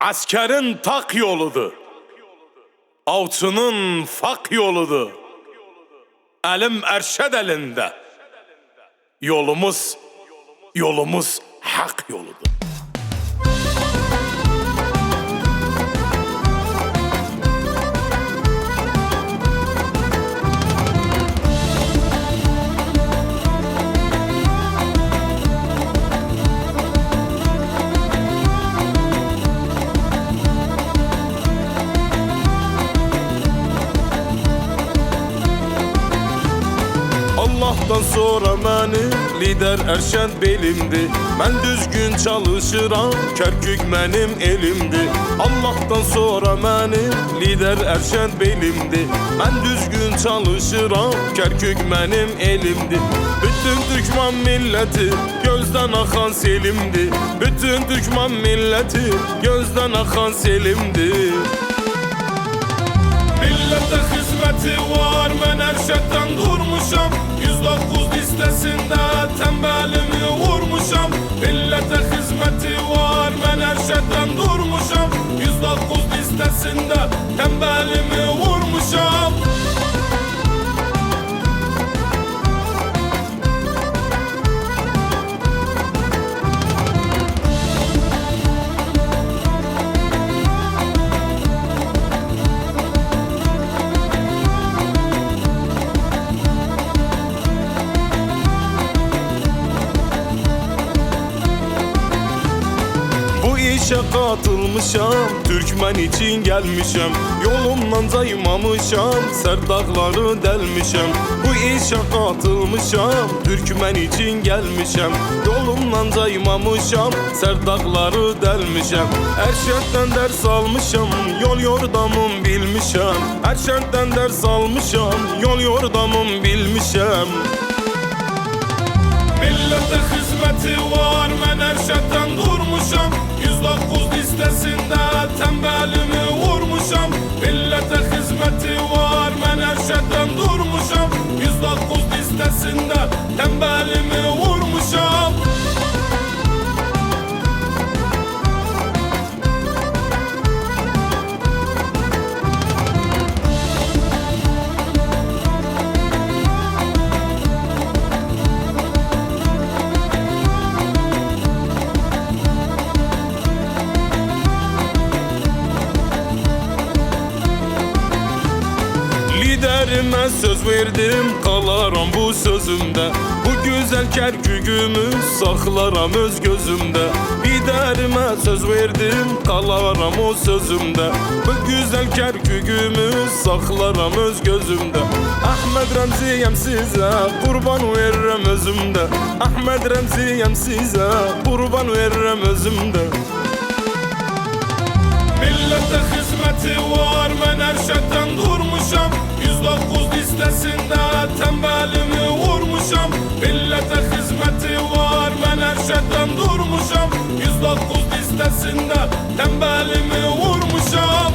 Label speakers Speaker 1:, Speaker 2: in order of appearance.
Speaker 1: Askerin tak yoludur. Avçının fak yoludur. Elim erşed elinde. Yolumuz, yolumuz hak yoludur. Allah'tan sonra məni lider Erşən belimdi. Mən düzgün çalışıram, Kərkük mənim elimdi. Allah'tan sonra məni lider Erşən belimdi. Mən düzgün çalışıram, Kərkük mənim elimdi. Bütün Türkmen milleti gözden akan selimdi. Bütün Türkmen milleti gözden akan selimdi. Millete hizmeti var ben Erşet'ten durmuşam 109 listesinde tembelimi vurmuşam. Millete hizmeti var ben Erşet'ten durmuşam. 109 listesinde tembelimi işe katılmışam Türkmen için gelmişem. Yolumdan caymamışam Serdağları delmişem. Bu işe katılmışam Türkmen için gelmişem. Yolumdan caymamışam Serdağları delmişem. Erşet'ten ders almışam Yol yordamım bilmişem. Erşet'ten ders almışam Yol yordamım bilmişem. Millete hizmeti var ben Erşet'ten durmuşam listesinde tembelimi Liderime söz verdim kalaram bu sözümde. Bu güzel kerkükümü saklaram öz gözümde. Liderime söz verdim kalaram o sözümde. Bu güzel kerkükümü saklaram öz gözümde. Ahmet Remziyem size kurban veririm özümde. Ahmet Remziyem size kurban veririm özümde. Millete hizmeti var ben Erşet'ten durmuşam 109 listesinde tembelimi vurmuşam. Millete hizmeti var ben Erşet'ten durmuşam. 109 listesinde tembelimi vurmuşam